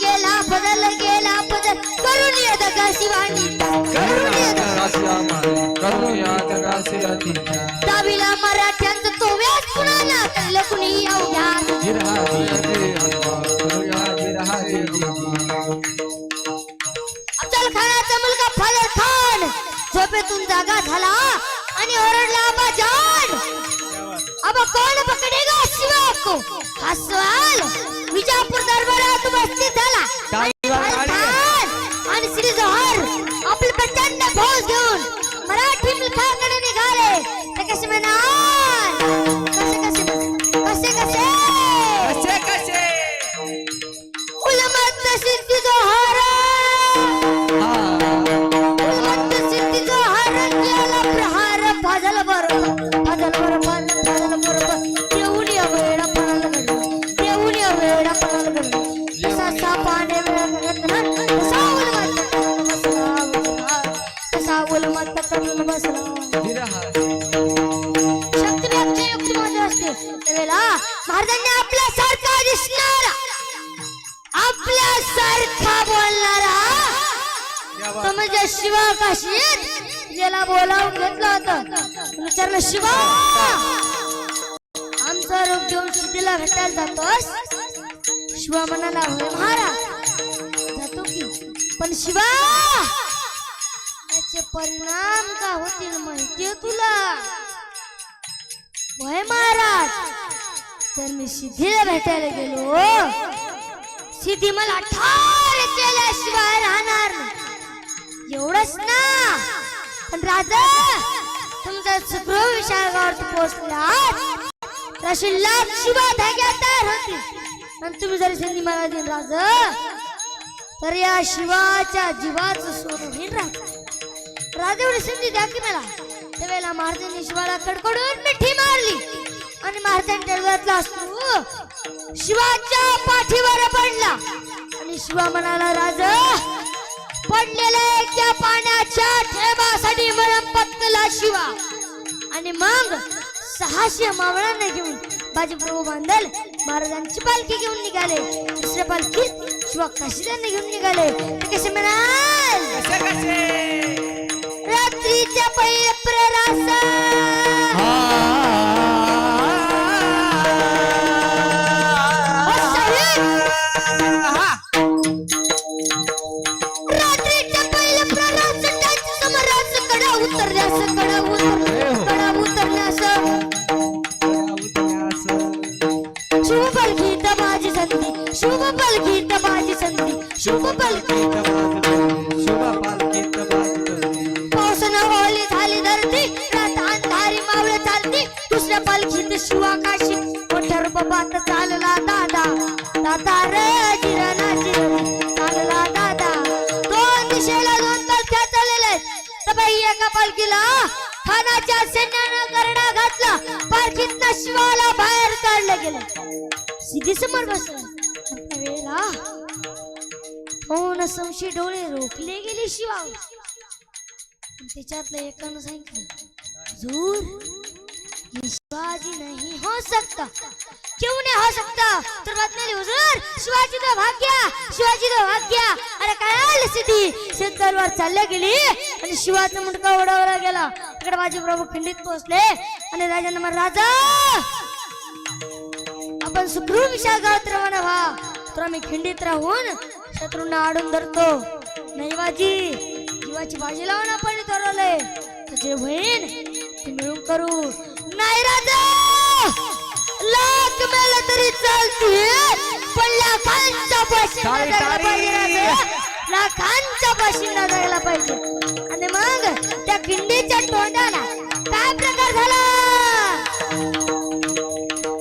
गेला बदल गेला बदल. करून का शिवानी. करून मराठ्यांचं तो व्यास कुणाला कळलं कुणी अफजल खानाचा मुलगा फजल खान झोपेतून जागा झाला आणि ओरडला आबा जान. अब कौन पकडेगा शिवा को हा सवाल विजापूर दरबारात उपस्थित झाला आणि श्री जोहर आपले प्रचंड फौज घेऊन मराठी मुलखाकडे निघाले म्हणजे शिवा काशी याला बोलावून घेतलं होतं. विचारलं शिवा आमचा रूप घेऊन सिद्धीला भेटायला जातोस? शिवा म्हणाला होय महाराज जातो की. पण शिवा त्याचे परिणाम का होतील माहितीये तुला. होय महाराज तर मी सिद्धीला भेटायला गेलो सिद्धी मला ठार केल्याशिवाय राहणार नाही. एवढंच ना? पण राजा तुमचा सुखरूप विशाळगावर पोहोचला तशी लाख शिवा धाग्या तयार होती आणि तुम्ही जरी संधी मला देईन राज तर या शिवाच्या जीवाचं सोडून येईन राजा. राजा संधी द्या की मला. त्यावेळेला महाराजांनी शिवाला कडकडून मिठी मारली. आणि महाराजांच्या डोळ्यातला असतो शिवाच्या पाठीवर पडला. आणि शिवा म्हणाला राजा पडलेल्या त्या पाण्याच्या ठेबासाठी मरण पत्कला शिवा. आणि मग सहाशे मावळांना घेऊन बाजीप्रभू बांधल महाराजांची पालखी घेऊन निघाले. दुसऱ्या पालखीत शिवा काशीदांना घेऊन निघाले. कसे म्हणाल? रात्रीच्या पहिले आहेत एका पालखीला खानाच्या सैन्यानं करडा घातला. पालखीत शिवाला बाहेर काढलं गेलं. सिद्धी समोर बसला. वेळेला हो संशय डोळे रोखले गेले शिवा. त्याच्यातलं एकानं सांगितलं जरूर शिवाजी नाही हो सकता. क्यों नहीं हो सकता? तर बातमी हुजूर शिवाजी तो भाग गया। शिवाजी तो भाग गया। अरे काय आलं सिद्धी सिद्धरवर दरबार चालल्या गेली आणि शिवाचा मुंडका उडावला गेला. तिकडे माझे प्रभू खिंडीत पोहोचले आणि राजांना म्हण राजा! आपण सुखरूप विशाल गावात रवाना व्हा तर आम्ही खिंडीत राहून शत्रूंना आडून धरतो. नाही बाजी जीवाची बाजी लावून आपण ठरवलंय. तुझे बहीण ते मिळून करू. नाही राजा! लाख मेलं तरी चालतील पण लाखांच्या जायला. पाहिजे राजा. लाखांच्या पाशिंदा जायला पाहिजे. आणि मग त्या खिंडीच्या तोंडाला काय प्रकार झाला?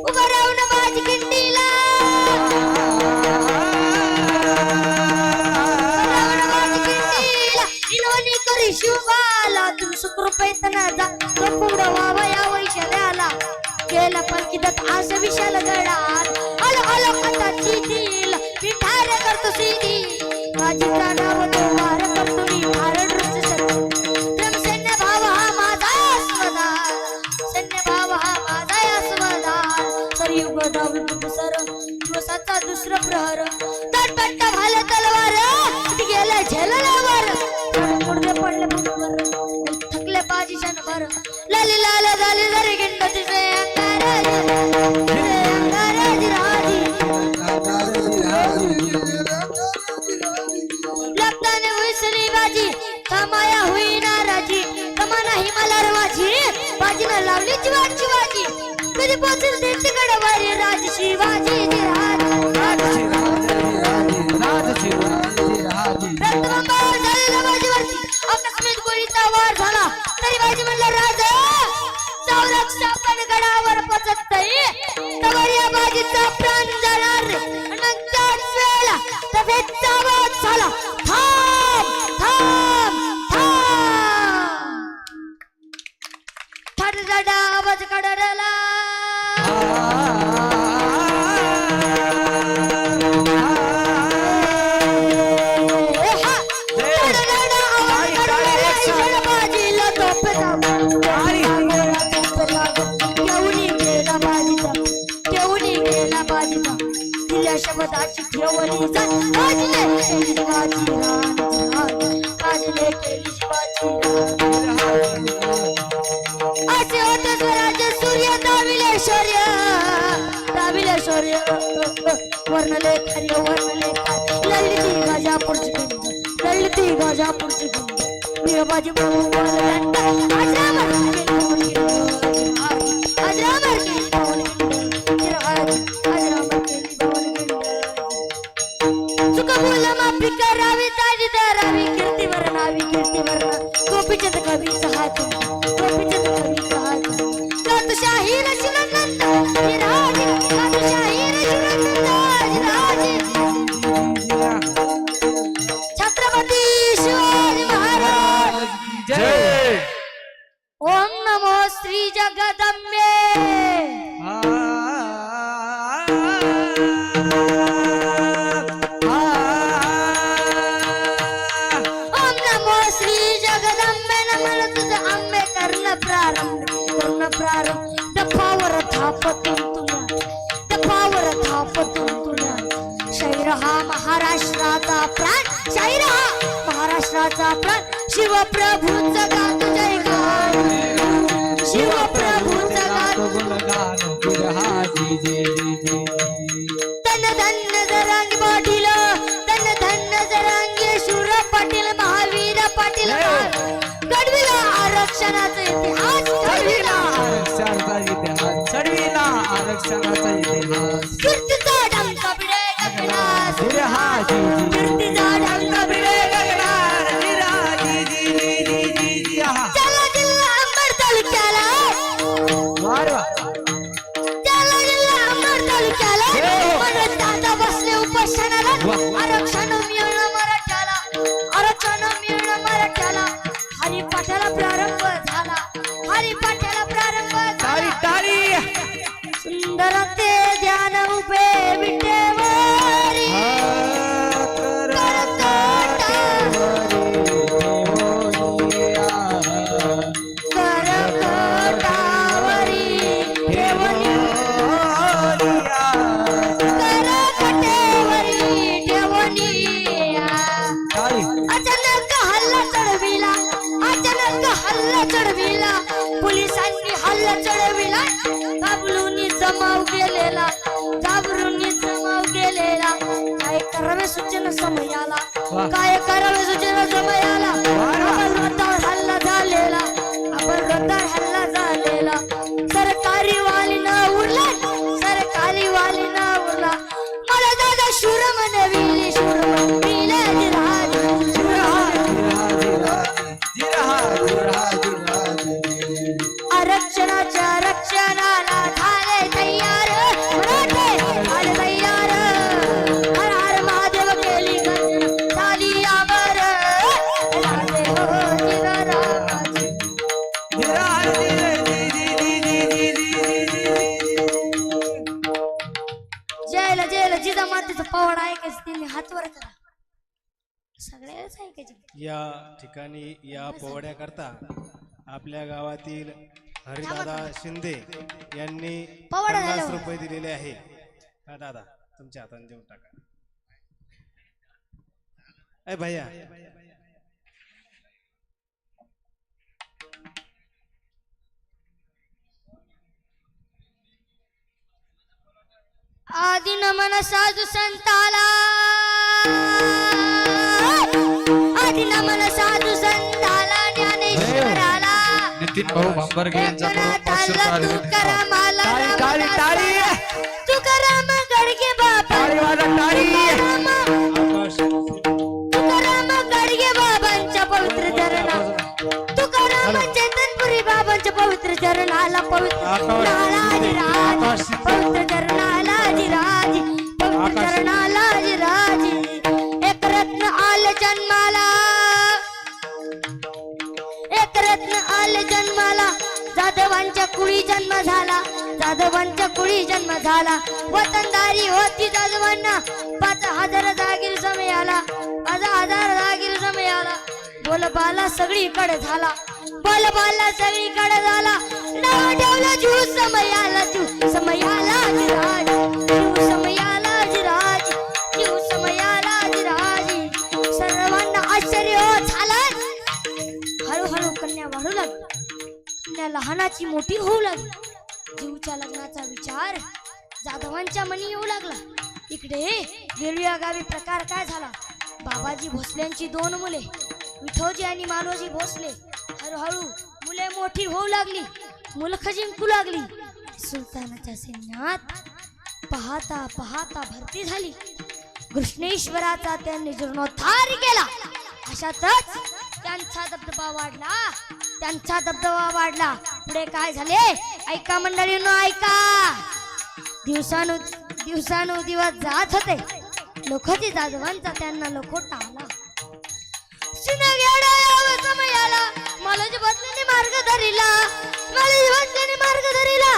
उभं राहून माझी खिंडीला इलोनी करी शिवाला तू सुखरूपैतना जा. गेला पलकीदात आस विशाल गडात आलो आलो आता चितील मी ठार करतो सिधी. राजी लागताने बाजी कमाया हुई नाराजी कमा नाही मला रवाजी बाजीनं लावली जीवाची बाजी कधी पोचल ते तिकड वारी राज शिवाजी जी राज रक्तबंबावर झालेल्या बाजीवरती गोळीचा वार झाला. तरी बाजी पण गडावर पचत नाही. तवर या बाजीचा प्राण झाला. थांब थांब थांब. आवाज कडडला शब्दाची केली शिवाजी असे होते स्वराज्य सूर्य दाविले शौर्य दाविले शौर्य वर्णले खर्य वर्णले ललिती गाजापूरची गंध ललिती गाजापूरची वीरबाजी बहुबलदंड अजरामर थापतून तुला. दफावर थापतून तुला. शैर हा महाराष्ट्राचा प्राण. शैर हा महाराष्ट्राचा प्राण. शिवप्रभूचा गात जय गान शिवप्रभूचा गात तन धन्य जरांगी पाटील तन धन्य जरांगी शूर पाटील महावीर पाटील गडविला आरक्षणाचा आरक्षणाचा इतिहास कीर्तीचा डंका भिडे पोवण्याकरता आपल्या गावातील हरिदादा शिंदे यांनी पन्नास हो. रुपये दिलेले आहे. हा दादा? तुमच्या हाताने देऊन टाका. अय भैया. आदि नमन साधु संताला. आदि नमन साधु संता नितीन भाऊ भांबरगे यांच्याकडून पाचशे पवित्र चरणाला. पवित्र. पवित्र चरणाला राज. पवित्र आकाश. चरणाला राज. एक रत्न आल जन्माला. आल जन्माला. जाधवांच्या कुळी जन्म झाला. जाधवांच्या कुळी जन्म झाला. वतनदारी होती जाधवांना. पाच हजार जागीर समय आला पाच हजार जागीर समय आला बोलबाला सगळीकडे झाला. बोलबाला सगळीकडे झाला. नाव ठेवलं जीव समयाला जीव समयाला जिराज त्या लहानाची मोठी होऊ लागली. जीवच्या लग्नाचा विचार जाधवांच्या मनी येऊ लागला. इकडे वेळव्या गावी प्रकार काय झाला? बाबाजी भोसल्यांची दोन मुले विठोजी आणि मालोजी भोसले. हळूहळू मुले मोठी होऊ लागली मुलख जिंकू लागली. सुलतानाच्या सैन्यात पाहता पाहता भरती झाली. कृष्णेश्वराचा त्यांनी जीर्णोद्धार केला अशातच त्यांचा दबदबा वाढला. त्यांचा दबदबा वाढला. पुढे काय झाले? ऐका मंडळींनो ऐका. दिवसानु दिवसानु दिवस जात होते. लोखोजी जाधवांचा त्यांना लखोटा आला शिनगेडा यावं समयाला. मालोजी बदलेने मार्ग धरिला. मालोजी बदलेने मार्ग धरिला.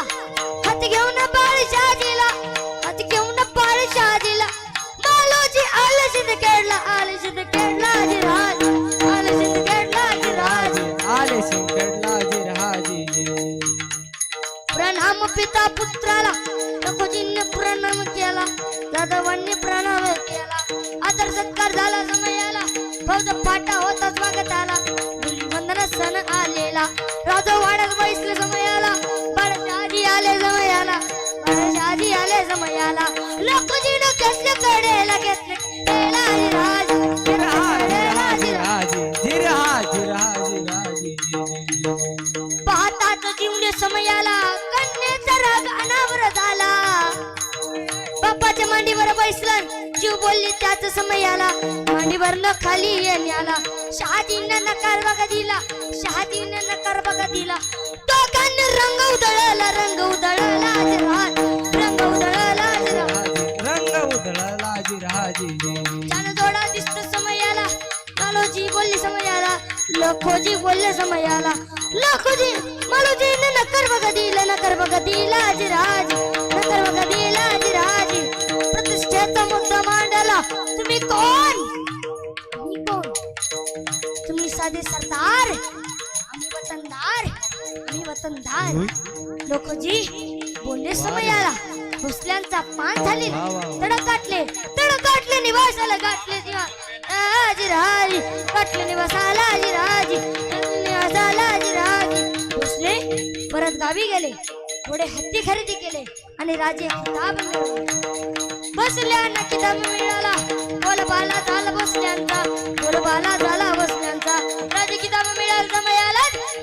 हात घेऊन बाळ शाजीला हात घेऊन बाळ शाजीला मालोजी आले सिद्ध केडला आले सिद्ध केडला जिराज पिता पुत्राला लखोजींनी प्रणाम केला जाधवांनी प्रणाम केला. आदर सत्कार झाला समयाला. फौज पाटा होता स्वागत आला बोलली त्याच समयाला. मांडीवर न खाली येणे आला शहाजीनं नकार बघा दिला. शहाजीनं नकार बघा दिला. दोघांनी रंग उधळला रंग उधळला आज रंग उधळला आज रंग उधळला त्यानं जोडा दिसतो समयाला. मालोजी बोलले समयाला. लखोजी बोलले समयाला. लखोजी मालोजी नकर बघा दिला नकर बघा दिला राज साधे सरदार आम्ही वतनदार. आम्ही वतनदार. लोकोजी बोलले समयाला. भोसल्यांचा पान झाले. तडक गाठले तडक गाठले निवासाला गाठले दिवा राजी गाठले निवासाला राजी. निवासाला राजी. भोसले परत गावी गेले. थोडे हत्ती खरेदी केले आणि राजे किताब मिळवले बसल्यांना किताब मिळाला. बोलबाला झाला बसल्यांचा बोलबाला झाला बसल्यांचा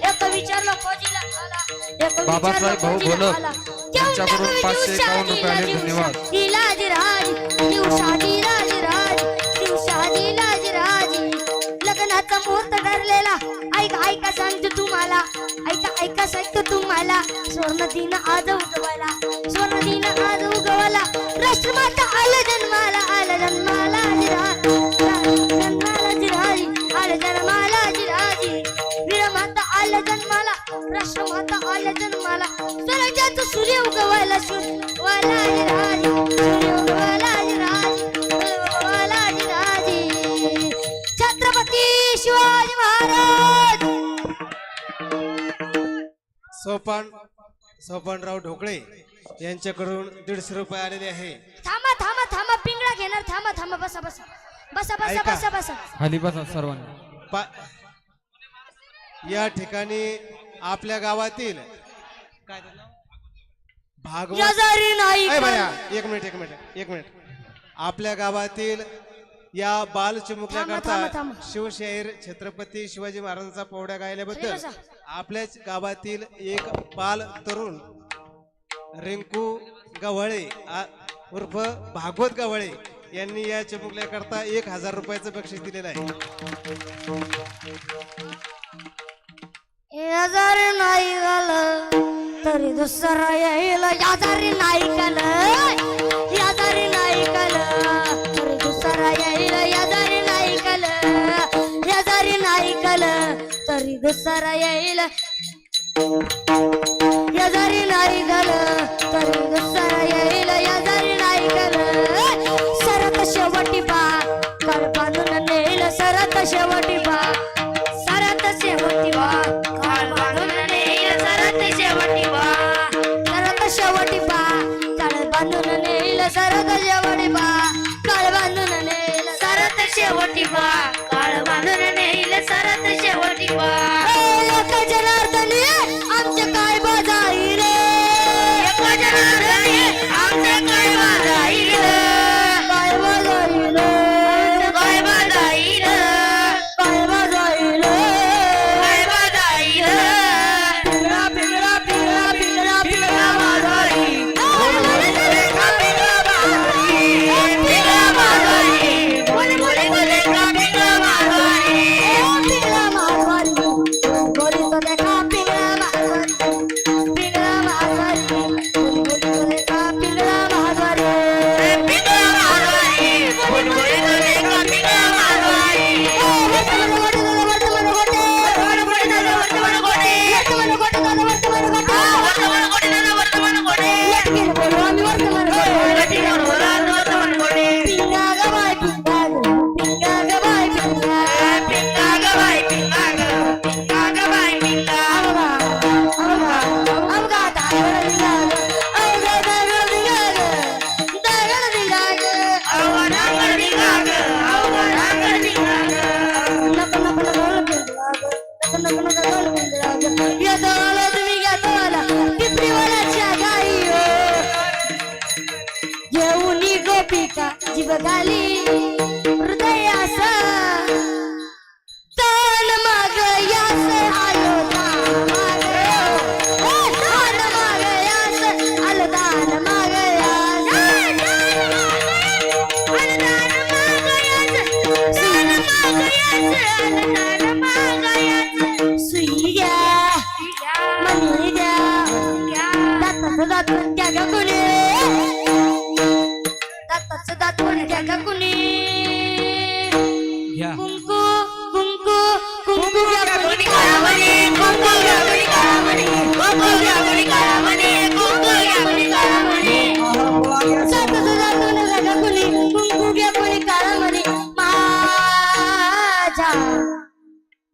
एक विचारलं फौजीला आला एक. त्यांच्याकडून पाचशे एकावन्न रुपये आले. दिला धन्यवाद. दिवसा दिवसा लग्नाचा मुहूर्त ठरलेला ऐका ऐका सांगतो तुम्हाला ऐका ऐका सांगतो तुम्हाला स्वर्ण दिन आज उगवायला स्वर्ण दिन आज उगवाला राष्ट्रमाता आलं सोपान सोपानराव ढोकळे यांच्याकडून दीडशे रुपये आलेले आहे. थांबा थांबा थांबा पिंगळा घेणार. थांबा थांबा बसा बसा. बसा बसा ऐका. बसा बसा. खाली बसा सर्वांनी. पा या ठिकाणी आपल्या गावातील भागवत नाही एक मिनिट एक मिनिट एक मिनिट. आपल्या गावातील या बाल चिमुकल्या करता शिवशाहीर छत्रपती शिवाजी महाराजांचा पोवड्या गायल्याबद्दल आपल्याच गावातील एक बाल तरुण रिंकू गव्हाळे उर्फ भागवत गव्हाळे यांनी या चिमुकल्याकरता एक हजार रुपयाचं बक्षीस दिलेलं आहे. नाही झालं तरी दुसरं येईल. यादारी नाही कल याजारी नाही कल तरी दुसरं येईल. याजारी नाही कल यादारी नाही कल तरी दुसरं येईल. यादारी नाही कल तरी दुसरं येईल. यादारी नाही कल पिका जीव घाली हृदयास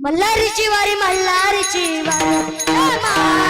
मल्लारीची वारी मल्लारीची वारी.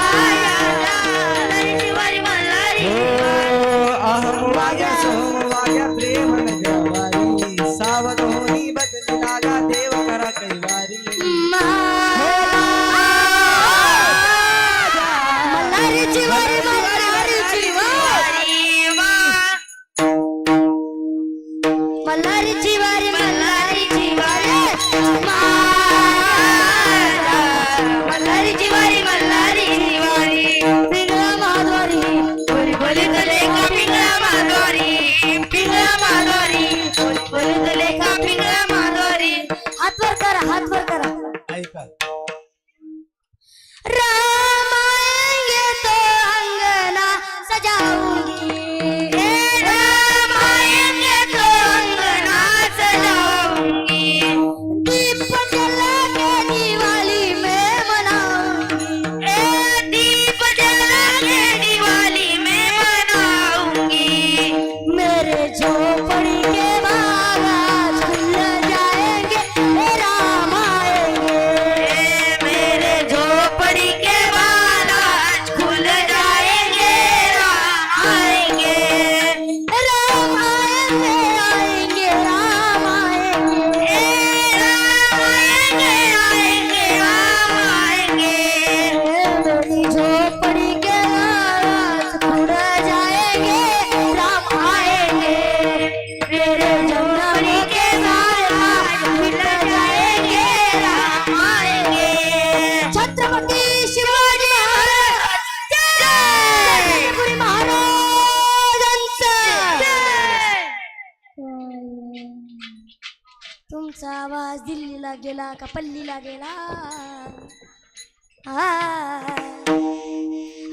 आवाज दिल्लीला गेला का पल्लीला गेला.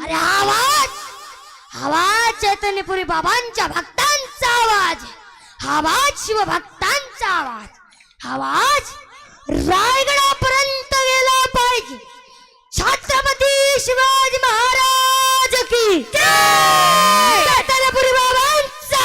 अरे आवाज! आवाज चैतन्यपुरी बाबांच्या भक्तांचा आवाज! आवाज शिवभक्तांचा आवाज! हा आवाज रायगडापर्यंत गेला पाहिजे. छत्रपती शिवाजी महाराज की चैतन्यपुरी बाबांचा!